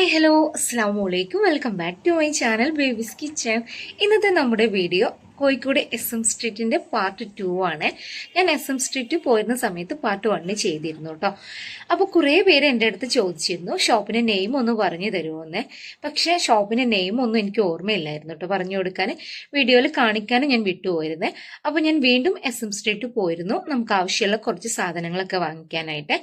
Hi hello അസ്സാം വലൈക്കും welcome back to my channel baby's kitchen ഇന്നത്തെ നമ്മുടെ വീഡിയോ കോഴിക്കോട് എസ് എം സ്ട്രീറ്റിന്റെ പാർട്ട് ടു ആണ്. ഞാൻ എസ് എം സ്ട്രീറ്റ് പോയിരുന്ന സമയത്ത് പാർട്ട് വണ്ണ് ചെയ്തിരുന്നു കേട്ടോ അപ്പോൾ കുറേ പേര് എന്റെ അടുത്ത് ചോദിച്ചിരുന്നു ഷോപ്പിന്റെ നെയിം ഒന്ന് പറഞ്ഞു തരുമോന്ന്? പക്ഷേ ഷോപ്പിന്റെ നെയിം ഒന്നും എനിക്ക് ഓർമ്മയില്ലായിരുന്നു കേട്ടോ പറഞ്ഞു കൊടുക്കാൻ വീഡിയോയിൽ കാണിക്കാനും ഞാൻ വിട്ടുപോയിരുന്നു. അപ്പോൾ ഞാൻ വീണ്ടും എസ് എം സ്ട്രീറ്റ് പോയിരുന്നു. നമുക്ക് ആവശ്യമുള്ള കുറച്ച് സാധനങ്ങളൊക്കെ വാങ്ങിക്കാനായിട്ട്.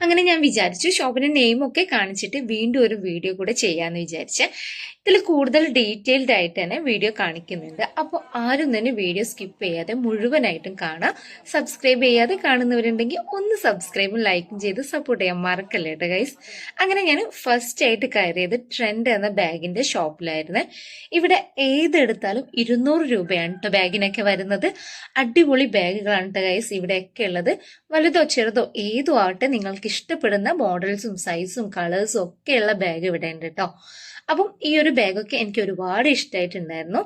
അങ്ങനെ ഞാൻ വിചാരിച്ചു ഷോപ്പിന്റെ നെയിമൊക്കെ കാണിച്ചിട്ട് വീണ്ടും ഒരു വീഡിയോ കൂടെ ചെയ്യാമെന്ന് വിചാരിച്ച്. ഇതിൽ കൂടുതൽ ഡീറ്റെയിൽഡ് ആയിട്ട് തന്നെ വീഡിയോ കാണിക്കുന്നുണ്ട്. അപ്പോൾ ആരും തന്നെ വീഡിയോ സ്കിപ്പ് ചെയ്യാതെ മുഴുവനായിട്ടും കാണാം. സബ്സ്ക്രൈബ് ചെയ്യാതെ കാണുന്നവരുണ്ടെങ്കിൽ ഒന്ന് സബ്സ്ക്രൈബും ലൈക്കും ചെയ്ത് സപ്പോർട്ട് ചെയ്യാൻ മറക്കല്ലേ കേട്ടോ ഗൈസ് അങ്ങനെ ഞാൻ ഫസ്റ്റ് ആയിട്ട് കയറിയത് ട്രെൻഡ് എന്ന ബാഗിന്റെ ഷോപ്പിലായിരുന്നു. ഇവിടെ ഏതെടുത്താലും ഇരുന്നൂറ് രൂപയാണ് കേട്ടോ ബാഗിനൊക്കെ വരുന്നത്. അടിപൊളി ബാഗുകളാണ് കേട്ടോ ഗൈസ് ഇവിടെയൊക്കെ ഉള്ളത്. വലുതോ ചെറുതോ ഏതോ ആവട്ടെ നിങ്ങൾക്ക് ഇഷ്ടപ്പെടുന്ന മോഡൽസും സൈസും കളേഴ്സും ഒക്കെയുള്ള ബാഗ് ഇവിടെ ഉണ്ട് കേട്ടോ അപ്പം ഈ ഒരു ബാഗൊക്കെ എനിക്ക് ഒരുപാട് ഇഷ്ടമായിട്ടുണ്ടായിരുന്നു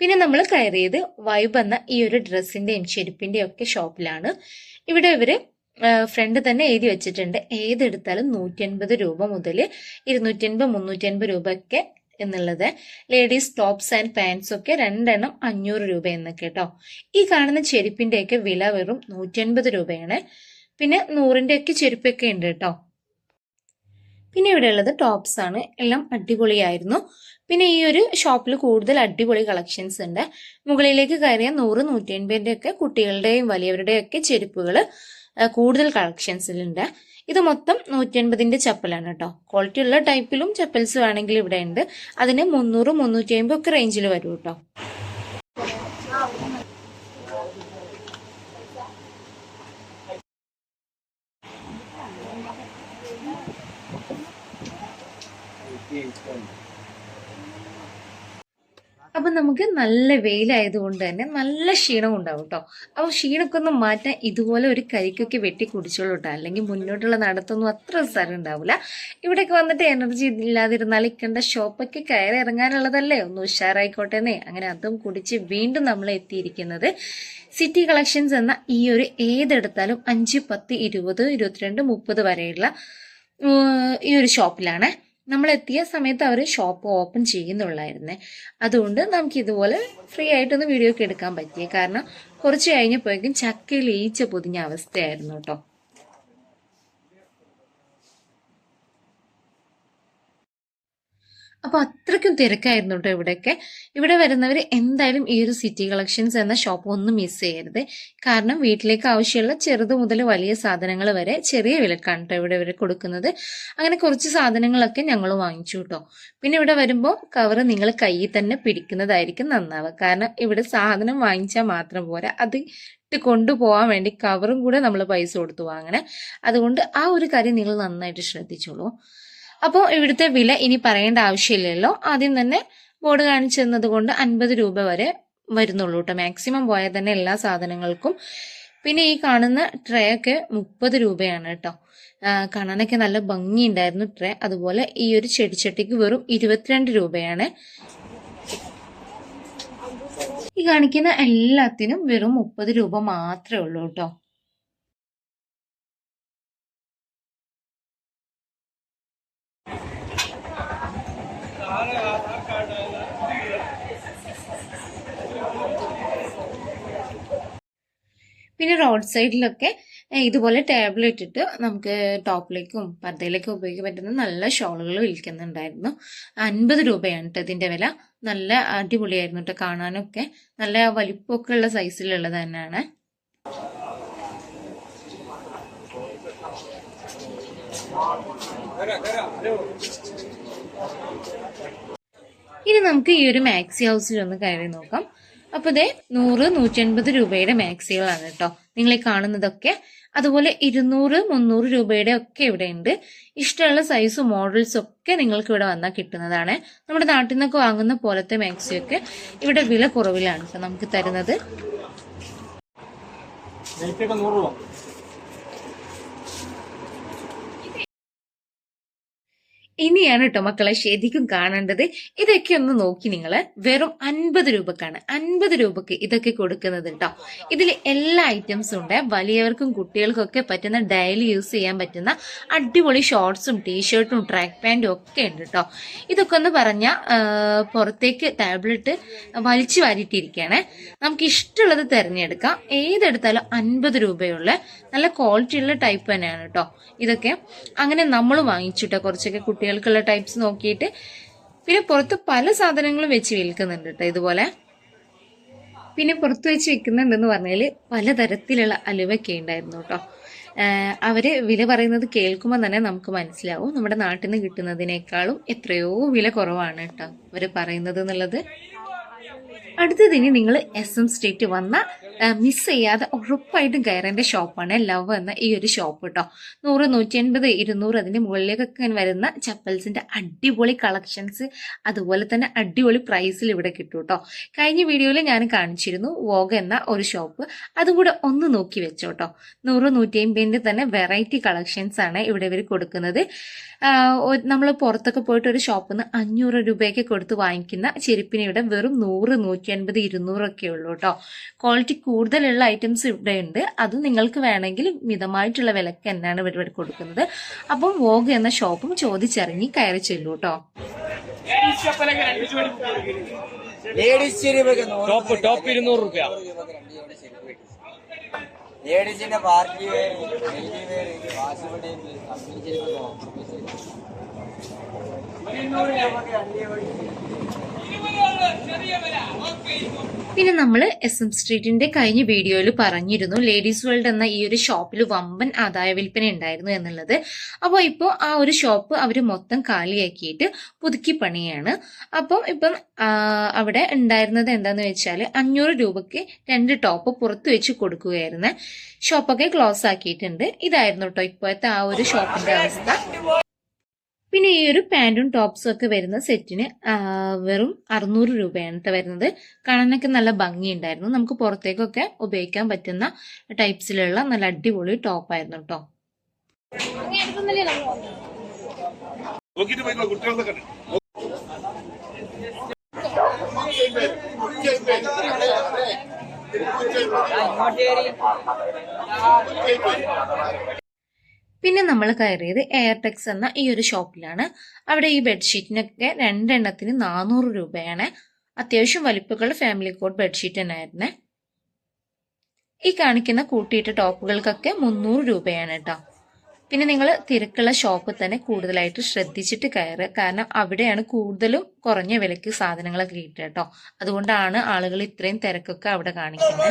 പിന്നെ നമ്മൾ കയറിയത് വൈബ് എന്ന ഈ ഒരു ഡ്രസ്സിന്റെയും ചെരുപ്പിന്റെയും ഒക്കെ ഷോപ്പിലാണ് ഇവിടെ ഇവർ ഫ്രണ്ട് തന്നെ എഴുതി വെച്ചിട്ടുണ്ട്. ഏതെടുത്താലും നൂറ്റി അൻപത് രൂപ മുതൽ ഇരുന്നൂറ്റി അൻപത് മുന്നൂറ്റി അൻപത് രൂപ ഒക്കെ എന്നുള്ളത്. ലേഡീസ് ടോപ്സ് ആൻഡ് പാൻസ് ഒക്കെ രണ്ടെണ്ണം അഞ്ഞൂറ് രൂപ എന്നൊക്കെ കേട്ടോ ഈ കാണുന്ന ചെരുപ്പിന്റെയൊക്കെ വില വെറും നൂറ്റി അൻപത് രൂപയാണ്. പിന്നെ നൂറിന്റെ ഒക്കെ ചെരുപ്പൊക്കെ ഉണ്ട് കേട്ടോ പിന്നെ ഇവിടെ ഉള്ളത് ടോപ്സ് ആണ്. എല്ലാം അടിപൊളിയായിരുന്നു. പിന്നെ ഈ ഒരു ഷോപ്പിൽ കൂടുതൽ അടിപൊളി കളക്ഷൻസ് ഉണ്ട്. മുകളിലേക്ക് കയറിയ നൂറ് നൂറ്റി അൻപതിന്റെ ഒക്കെ കുട്ടികളുടെയും വലിയവരുടെയും ഒക്കെ ചെരുപ്പുകൾ കൂടുതൽ കളക്ഷൻസിലുണ്ട് ഇത് മൊത്തം നൂറ്റി അൻപതിന്റെ ചപ്പലാണ് കേട്ടോ ക്വാളിറ്റി ഉള്ള ടൈപ്പിലും ചപ്പൽസ് വേണമെങ്കിൽ ഇവിടെ ഉണ്ട്. അതിന് മുന്നൂറ് മുന്നൂറ്റി അമ്പത് ഒക്കെ റേഞ്ചിൽ വരും കേട്ടോ അപ്പൊ നമുക്ക് നല്ല വെയിലായതുകൊണ്ട് തന്നെ നല്ല ക്ഷീണം ഉണ്ടാവും കേട്ടോ അപ്പോൾ ക്ഷീണമൊക്കെ ഒന്ന് മാറ്റാൻ ഇതുപോലെ ഒരു കരിക്കൊക്കെ വെട്ടി കുടിച്ചോളൂ കേട്ടോ അല്ലെങ്കിൽ മുന്നോട്ടുള്ള നടത്തൊന്നും അത്ര സ്ഥലം ഉണ്ടാവില്ല ഇവിടെയൊക്കെ വന്നിട്ട് എനർജി ഇല്ലാതിരുന്നാൽ ഇക്കണ്ട ഷോപ്പൊക്കെ കയറി ഇറങ്ങാനുള്ളതല്ലേ? ഒന്ന് ഉഷാറായിക്കോട്ടെന്നേ അങ്ങനെ അതും കുടിച്ച് വീണ്ടും നമ്മൾ എത്തിയിരിക്കുന്നത് സിറ്റി കളക്ഷൻസ് എന്ന ഈ ഒരു ഏതെടുത്താലും അഞ്ച് പത്ത് ഇരുപത് ഇരുപത്തിരണ്ട് മുപ്പത് വരെയുള്ള ഈ ഒരു ഷോപ്പിലാണ് നമ്മൾ എത്തിയ സമയത്ത് അവർ ഷോപ്പ് ഓപ്പൺ ചെയ്യുന്നുള്ളായിരുന്നേ. അതുകൊണ്ട് നമുക്ക് ഇതുപോലെ ഫ്രീ ആയിട്ടൊന്ന് വീഡിയോ ഒക്കെ എടുക്കാൻ പറ്റിയേ. കാരണം കുറച്ച് കഴിഞ്ഞപ്പോഴേക്കും ചക്കയിൽ ഈച്ച പൊതിഞ്ഞ അവസ്ഥയായിരുന്നു കേട്ടോ. അപ്പോൾ അത്രയ്ക്കും തിരക്കായിരുന്നു കേട്ടോ ഇവിടെയൊക്കെ. ഇവിടെ വരുന്നവർ എന്തായാലും ഈ ഒരു സിറ്റി കളക്ഷൻസ് എന്ന ഷോപ്പ് ഒന്നും മിസ് ചെയ്യരുത്. കാരണം വീട്ടിലേക്ക് ആവശ്യമുള്ള ചെറുത് മുതൽ വലിയ സാധനങ്ങൾ വരെ ചെറിയ വിലക്കാണ് ഇവിടെ ഇവർ കൊടുക്കുന്നത്. അങ്ങനെ കുറച്ച് സാധനങ്ങളൊക്കെ ഞങ്ങൾ വാങ്ങിച്ചു കേട്ടോ പിന്നെ ഇവിടെ വരുമ്പോൾ കവർ നിങ്ങൾ കയ്യിൽ തന്നെ പിടിക്കുന്നതായിരിക്കും നന്നാവുക. കാരണം ഇവിടെ സാധനം വാങ്ങിച്ചാൽ മാത്രം പോരാ. അത് ഇട്ട് കൊണ്ടുപോകാൻ വേണ്ടി കവറും കൂടെ നമ്മൾ പൈസ കൊടുത്തു വാങ്ങണേ. അതുകൊണ്ട് ആ ഒരു കാര്യം നിങ്ങൾ നന്നായിട്ട് ശ്രദ്ധിച്ചോളൂ. അപ്പോൾ ഇവിടുത്തെ വില ഇനി പറയേണ്ട ആവശ്യമില്ലല്ലോ. ആദ്യം തന്നെ ബോർഡ് കാണിച്ചു തന്നത് കൊണ്ട് അൻപത് രൂപ വരെ വരുന്നുള്ളൂ കേട്ടോ മാക്സിമം പോയാൽ തന്നെ എല്ലാ സാധനങ്ങൾക്കും. പിന്നെ ഈ കാണുന്ന ട്രേ ഒക്കെ മുപ്പത് രൂപയാണ് കേട്ടോ കാണാനൊക്കെ നല്ല ഭംഗിയുണ്ടായിരുന്നു ട്രേ അതുപോലെ ഈ ഒരു ചെടിച്ചട്ടിക്ക് വെറും ഇരുപത്തിരണ്ട് രൂപയാണ്. ഈ കാണിക്കുന്ന എല്ലാത്തിനും വെറും മുപ്പത് രൂപ മാത്രമേ ഉള്ളൂ കേട്ടോ പിന്നെ റോഡ് സൈഡിലൊക്കെ ഇതുപോലെ ടേബിൾ ഇട്ടിട്ട് നമുക്ക് ടോപ്പിലേക്കും പർദ്ദയിലേക്കും ഉപയോഗിക്കാൻ പറ്റുന്ന നല്ല ഷോളുകൾ വിൽക്കുന്നുണ്ടായിരുന്നു. അൻപത് രൂപയാണ് കേട്ടോ ഇതിന്റെ വില. നല്ല അടിപൊളിയായിരുന്നു കേട്ടോ കാണാനൊക്കെ. നല്ല വലിപ്പമൊക്കെ ഉള്ള സൈസിലുള്ളത് തന്നെയാണ്. ഇനി നമുക്ക് ഈ ഒരു മാക്സി ഹൗസിൽ ഒന്ന് കയറി നോക്കാം. അപ്പോൾ ഇതേ നൂറ് നൂറ്റൻപത് രൂപയുടെ മാക്സികളാണ് കേട്ടോ. നിങ്ങൾ ഈ കാണുന്നതൊക്കെ. അതുപോലെ ഇരുന്നൂറ് മുന്നൂറ് രൂപയുടെ ഒക്കെ ഇവിടെ ഉണ്ട്. ഇഷ്ടമുള്ള സൈസും മോഡൽസും ഒക്കെ നിങ്ങൾക്ക് ഇവിടെ വന്നാൽ കിട്ടുന്നതാണ്. നമ്മുടെ നാട്ടിൽ നിന്നൊക്കെ വാങ്ങുന്ന പോലത്തെ മാക്സിയൊക്കെ ഇവിടെ വില കുറവിലാണ് നമുക്ക് തരുന്നത്. ഇനിയാണ് കേട്ടോ മക്കളെ ശരിക്കും കാണേണ്ടത്. ഇതൊക്കെ ഒന്ന് നോക്കി നിങ്ങൾ വെറും അൻപത് രൂപക്കാണ്. അൻപത് രൂപക്ക് ഇതൊക്കെ കൊടുക്കുന്നത് കേട്ടോ ഇതിൽ എല്ലാ ഐറ്റംസും ഉണ്ട്. വലിയവർക്കും കുട്ടികൾക്കും ഒക്കെ പറ്റുന്ന ഡെയിലി യൂസ് ചെയ്യാൻ പറ്റുന്ന അടിപൊളി ഷോർട്സും ടീഷർട്ടും ട്രാക്ക് പാന്റും ഒക്കെ ഉണ്ട് കേട്ടോ ഇതൊക്കെ ഒന്ന് പറഞ്ഞാൽ പുറത്തേക്ക് ടാബ്ലറ്റ് വലിച്ചു വാരിയിട്ടിരിക്കുകയാണ് നമുക്ക് ഇഷ്ടമുള്ളത് തിരഞ്ഞെടുക്കാം. ഏതെടുത്താലും അൻപത് രൂപയുള്ള നല്ല ക്വാളിറ്റി ഉള്ള ടൈപ്പ് തന്നെയാണ് കേട്ടോ ഇതൊക്കെ. അങ്ങനെ നമ്മൾ വാങ്ങിച്ചിട്ടോ കുറച്ചൊക്കെ കുട്ടികൾക്കുള്ള ടൈപ്സ് നോക്കിയിട്ട് പിന്നെ പുറത്ത് പല സാധനങ്ങളും വെച്ച് വിൽക്കുന്നുണ്ട് കേട്ടോ ഇതുപോലെ. പിന്നെ പുറത്ത് വെച്ച് വിൽക്കുന്നുണ്ടെന്ന് പറഞ്ഞാൽ പലതരത്തിലുള്ള അലുവൊക്കെ ഉണ്ടായിരുന്നു കേട്ടോ അവർ വില പറയുന്നത് കേൾക്കുമ്പോൾ തന്നെ നമുക്ക് മനസ്സിലാവും. നമ്മുടെ നാട്ടിൽ നിന്ന് കിട്ടുന്നതിനേക്കാളും എത്രയോ വില കുറവാണ് കേട്ടോ അവർ പറയുന്നത് എന്നുള്ളത്. അടുത്തതിന് നിങ്ങൾ എസ് എം സ്ട്രീറ്റ് വന്ന മിസ് ചെയ്യാതെ ഉറപ്പായിട്ടും കയറേണ്ട ഷോപ്പാണ് ലവ് എന്ന ഈ ഒരു ഷോപ്പ് കേട്ടോ നൂറ് നൂറ്റി അൻപത് ഇരുന്നൂറ് അതിന്റെ മുകളിലേക്കൊക്കെ വരുന്ന ചപ്പൽസിന്റെ അടിപൊളി കളക്ഷൻസ് അതുപോലെ തന്നെ അടിപൊളി പ്രൈസിൽ ഇവിടെ കിട്ടും കേട്ടോ കഴിഞ്ഞ വീഡിയോയിൽ ഞാൻ കാണിച്ചിരുന്നു വോഗ എന്ന ഒരു ഷോപ്പ് അതും കൂടെ ഒന്ന് നോക്കി വെച്ചോട്ടോ നൂറ് നൂറ്റി അമ്പതിന്റെ തന്നെ വെറൈറ്റി കളക്ഷൻസ് ആണ് ഇവിടെ ഇവർ കൊടുക്കുന്നത്. നമ്മൾ പുറത്തൊക്കെ പോയിട്ട് ഒരു ഷോപ്പിൽ നിന്ന് അഞ്ഞൂറ് രൂപയൊക്കെ കൊടുത്ത് വാങ്ങിക്കുന്ന ചെരുപ്പിന് ഇവിടെ വെറും നൂറ് നൂറ്റി അൻപത് ഇരുന്നൂറൊക്കെ ഉള്ളൂ കേട്ടോ ക്വാളിറ്റി കൂടുതലുള്ള ഐറ്റംസ് ഇവിടെ ഉണ്ട് അത് നിങ്ങൾക്ക് വേണമെങ്കിൽ മിതമായിട്ടുള്ള വിലക്ക് തന്നെയാണ് ഇവിടെ ഇവിടെ കൊടുക്കുന്നത്. അപ്പം വോഗ് എന്ന ഷോപ്പും ചോദിച്ചറിഞ്ഞ് കയറി ചെല്ലൂ കേട്ടോ ടോപ്പ് ടോപ്പ് ഇരുന്നൂറ് രൂപ. ലേഡീസിന്റെ പാർട്ടി വെയർ ഡെയിലി വെയർ വാശിപടി കമ്പനി ചെരുപ്പൊക്കെ ഓഫർ ഇരുന്നൂറ് രൂപയ്ക്ക് അടിപൊളി പിന്നെ നമ്മൾ എസ് എം സ്ട്രീറ്റിന്റെ കഴിഞ്ഞ വീഡിയോയിൽ പറഞ്ഞിരുന്നു ലേഡീസ് വേൾഡ് എന്ന ഈ ഒരു ഷോപ്പിൽ വമ്പൻ ആദായ വിൽപ്പന ഉണ്ടായിരുന്നു എന്നുള്ളത്. അപ്പോൾ ഇപ്പോൾ ആ ഒരു ഷോപ്പ് അവർ മൊത്തം കാലിയാക്കിയിട്ട് പുതുക്കി പണിയാണ്. അപ്പം ഇപ്പം അവിടെ ഉണ്ടായിരുന്നത് എന്താന്ന് വെച്ചാൽ അഞ്ഞൂറ് രൂപയ്ക്ക് രണ്ട് ടോപ്പ് പുറത്ത് വെച്ച് കൊടുക്കുകയായിരുന്നു. ഷോപ്പൊക്കെ ക്ലോസ് ആക്കിയിട്ടുണ്ട്. ഇതായിരുന്നു കേട്ടോ ഇപ്പോഴത്തെ ആ ഒരു ഷോപ്പിന്റെ അവസ്ഥ. പിന്നെ ഈ ഒരു പാന്റും ടോപ്സും ഒക്കെ വരുന്ന സെറ്റിന് വെറും അറുന്നൂറ് രൂപയാണ് വരുന്നത്. കാണാനൊക്കെ നല്ല ഭംഗിയുണ്ടായിരുന്നു. നമുക്ക് പുറത്തേക്കൊക്കെ ഉപയോഗിക്കാൻ പറ്റുന്ന ടൈപ്സിലുള്ള നല്ല അടിപൊളി ടോപ്പായിരുന്നു കേട്ടോ നോക്കിട്ട് പോയിക്കോ കുട്ടികളെ കണ്ടു ഇങ്ങോട്ട് കയറി പിന്നെ നമ്മൾ കയറിയത് എയർടെക്സ് എന്ന ഈ ഒരു ഷോപ്പിലാണ്. അവിടെ ഈ ബെഡ്ഷീറ്റിനൊക്കെ രണ്ടെണ്ണത്തിന് നാനൂറ് രൂപയാണ്. അത്യാവശ്യം വലിപ്പമുള്ള ഫാമിലി കോട്ട് ബെഡ്ഷീറ്റ് തന്നെയായിരുന്നേ. ഈ കാണിക്കുന്ന കൂട്ടിയിട്ട ടോപ്പുകൾക്കൊക്കെ മുന്നൂറ് രൂപയാണ് കേട്ടോ. പിന്നെ നിങ്ങൾ തിരക്കുള്ള ഷോപ്പ് തന്നെ കൂടുതലായിട്ട് ശ്രദ്ധിച്ചിട്ട് കയറുക. കാരണം അവിടെയാണ് കൂടുതലും കുറഞ്ഞ വിലയ്ക്ക് സാധനങ്ങളൊക്കെ കിട്ടുക കേട്ടോ. അതുകൊണ്ടാണ് ആളുകൾ ഇത്രയും തിരക്കൊക്കെ അവിടെ കാണിക്കുന്നത്.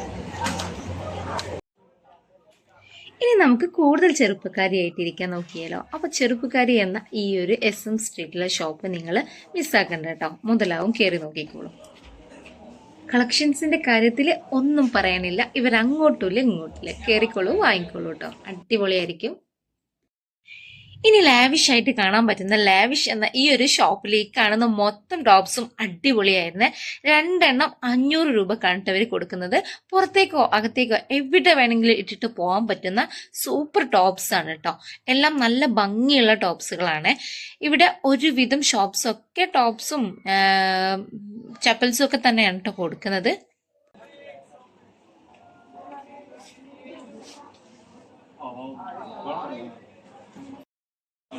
ഇനി നമുക്ക് കൂടുതൽ ചെറുപ്പക്കാരിയായിട്ടിരിക്കാൻ നോക്കിയാലോ? അപ്പൊ ചെറുപ്പക്കാരി എന്ന ഈ ഒരു എസ് എം സ്ട്രീറ്റിലെ ഷോപ്പ് നിങ്ങൾ മിസ്സാക്കണ്ട കേട്ടോ. മുതലാവും കയറി നോക്കിക്കോളൂ. കളക്ഷൻസിന്റെ കാര്യത്തിൽ ഒന്നും പറയാനില്ല. ഇവർ അങ്ങോട്ടുമില്ല ഇങ്ങോട്ടില്ല കയറിക്കോളൂ വാങ്ങിക്കോളൂ കേട്ടോ. അടിപൊളിയായിരിക്കും. ഇനി ലാവിഷ് ആയിട്ട് കാണാൻ പറ്റുന്ന ലാവിഷ് എന്ന ഈ ഒരു ഷോപ്പിലേക്ക് കാണുന്ന മൊത്തം ടോപ്സും അടിപൊളിയായിരുന്നു രണ്ടെണ്ണം അഞ്ഞൂറ് രൂപ കണ്ടവർ കൊടുക്കുന്നത്. പുറത്തേക്കോ അകത്തേക്കോ എവിടെ വേണമെങ്കിലും ഇട്ടിട്ട് പോകാൻ പറ്റുന്ന സൂപ്പർ ടോപ്സ് ആണ് കേട്ടോ എല്ലാം നല്ല ഭംഗിയുള്ള ടോപ്സുകളാണ് ഇവിടെ ഒരുവിധം ഷോപ്സൊക്കെ ടോപ്സും ചപ്പൽസും ഒക്കെ തന്നെയാണ് കേട്ടോ കൊടുക്കുന്നത്.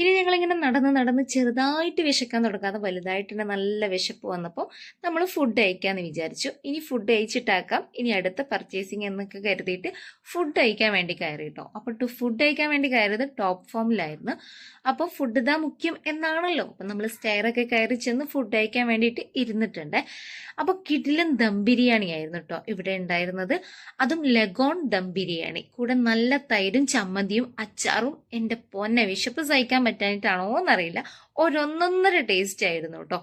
പിന്നെ ഞങ്ങളിങ്ങനെ നടന്ന് നടന്ന് ചെറുതായിട്ട് വിശക്കാൻ തുടങ്ങാതെ വലുതായിട്ട് തന്നെ നല്ല വിശപ്പ് വന്നപ്പോൾ നമ്മൾ ഫുഡ് കഴിക്കാമെന്ന് വിചാരിച്ചു. ഇനി ഫുഡ് കഴിച്ചിട്ടാക്കാം. ഇനി അടുത്ത പർച്ചേസിങ് എന്നൊക്കെ കരുതിയിട്ട് ഫുഡ് കഴിക്കാൻ വേണ്ടി കയറി കേട്ടോ. അപ്പോൾ ടു ഫുഡ് കഴിക്കാൻ വേണ്ടി കയറിയത് ടോപ്പ് ഫോമിലായിരുന്നു അപ്പോൾ ഫുഡ് ഇതാ മുഖ്യം എന്നാണല്ലോ. അപ്പം നമ്മൾ സ്റ്റെയറൊക്കെ കയറി ചെന്ന് ഫുഡ് കഴിക്കാൻ വേണ്ടിയിട്ട് ഇരുന്നിട്ടുണ്ട്. അപ്പോൾ കിടിലൻ ദം ബിരിയാണി ആയിരുന്നു കേട്ടോ ഇവിടെ ഉണ്ടായിരുന്നത്. അതും ലഗോൺ ദം ബിരിയാണി. കൂടെ നല്ല തൈരും ചമ്മന്തിയും അച്ചാറും എന്റെ പൊന്നെ വിശപ്പ് സഹിക്കാൻ പറ്റാനിട്ടാണോ എന്നറിയില്ല ഒരൊന്നൊന്നര ടേസ്റ്റ് ആയിരുന്നു കേട്ടോ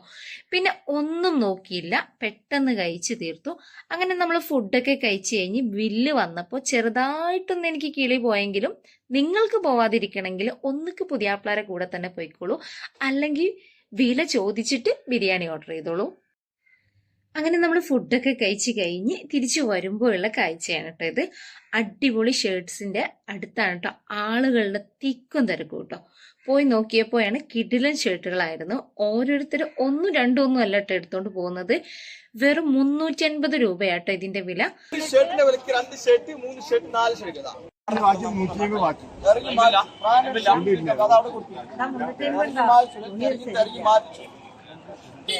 പിന്നെ ഒന്നും നോക്കിയില്ല. പെട്ടെന്ന് കഴിച്ചു തീർത്തു. അങ്ങനെ നമ്മൾ ഫുഡൊക്കെ കഴിച്ചു കഴിഞ്ഞ് ബില്ല് വന്നപ്പോൾ ചെറുതായിട്ടൊന്ന് എനിക്ക് കിളി പോയെങ്കിലും നിങ്ങൾക്ക് പോവാതിരിക്കണമെങ്കിൽ ഒന്നിക്ക് പുതിയാപ്പിളാരെ കൂടെ തന്നെ പോയിക്കോളൂ. അല്ലെങ്കിൽ വില ചോദിച്ചിട്ട് ബിരിയാണി ഓർഡർ ചെയ്തോളൂ. അങ്ങനെ നമ്മൾ ഫുഡൊക്കെ കഴിച്ച് കഴിഞ്ഞ് തിരിച്ചു വരുമ്പോഴുള്ള കാഴ്ചയാണ് കേട്ടോ ഇത്. അടിപൊളി ഷർട്ട്സിന്റെ അടുത്താണ് കേട്ടോ ആളുകളുടെ തിക്കും തിരക്കും കേട്ടോ പോയി നോക്കിയപ്പോഴാണ് കിടിലൻ ഷർട്ടുകളായിരുന്നു. ഓരോരുത്തരും ഒന്നും രണ്ടും ഒന്നും അല്ല കേട്ടോ എടുത്തോണ്ട് പോകുന്നത്. വെറും മുന്നൂറ്റി അൻപത് രൂപയാട്ടോ ഇതിന്റെ വില. ഷർട്ടിന്റെ വിലക്ക് രണ്ട് ഷർട്ട് മൂന്ന് ഷർട്ട് നാല് ഷർട്ട്.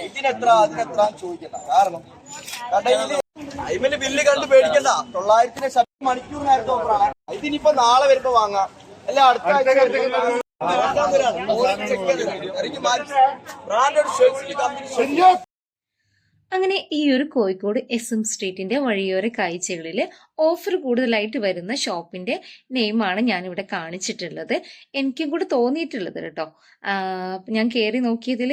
ഇതിനെത്ര അതിനെത്ര ചോദിക്കണ്ട. കാരണം അയിമൽ ബില്ല് കണ്ട് പേടിക്കണ്ട. തൊള്ളായിരത്തിന് ഷർട്ട് മണിക്കൂറിനായിരത്തി ഓഫറാണ്. ഇതിനിപ്പോ നാളെ വരുമ്പോ വാങ്ങാം. അല്ല അടുത്ത ആഴ്ച അങ്ങനെ ഈ ഒരു കോഴിക്കോട് എസ് എം സ്ട്രീറ്റിന്റെ വഴിയോര കാഴ്ചകളിൽ ഓഫർ കൂടുതലായിട്ട് വരുന്ന ഷോപ്പിന്റെ നെയിമാണ് ഞാനിവിടെ കാണിച്ചിട്ടുള്ളത്. എനിക്കും കൂടെ തോന്നിയിട്ടുള്ളത് കേട്ടോ. ഞാൻ കയറി നോക്കിയതിൽ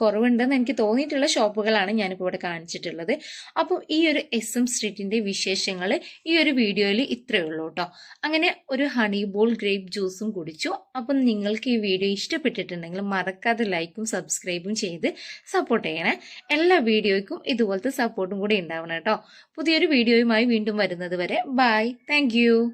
കുറവുണ്ടെന്ന് എനിക്ക് തോന്നിയിട്ടുള്ള ഷോപ്പുകളാണ് ഞാനിപ്പോൾ ഇവിടെ കാണിച്ചിട്ടുള്ളത്. അപ്പോൾ ഈ ഒരു എസ് എം സ്ട്രീറ്റിന്റെ വിശേഷങ്ങൾ ഈ ഒരു വീഡിയോയിൽ ഇത്രയേ ഉള്ളൂ കേട്ടോ. അങ്ങനെ ഒരു ഹണി ബോൾ ഗ്രേപ്പ് ജ്യൂസും കുടിച്ചു. അപ്പം നിങ്ങൾക്ക് ഈ വീഡിയോ ഇഷ്ടപ്പെട്ടിട്ടുണ്ടെങ്കിൽ മറക്കാതെ ലൈക്കും സബ്സ്ക്രൈബും ചെയ്ത് സപ്പോർട്ട് ചെയ്യണേ. എല്ലാ വീഡിയോയ്ക്കും ഇതുപോലത്തെ സപ്പോർട്ടും കൂടി ഉണ്ടാവണം കേട്ടോ. പുതിയൊരു വീഡിയോയുമായി വീണ്ടും വരുന്നത് വരെ ബൈ താങ്ക്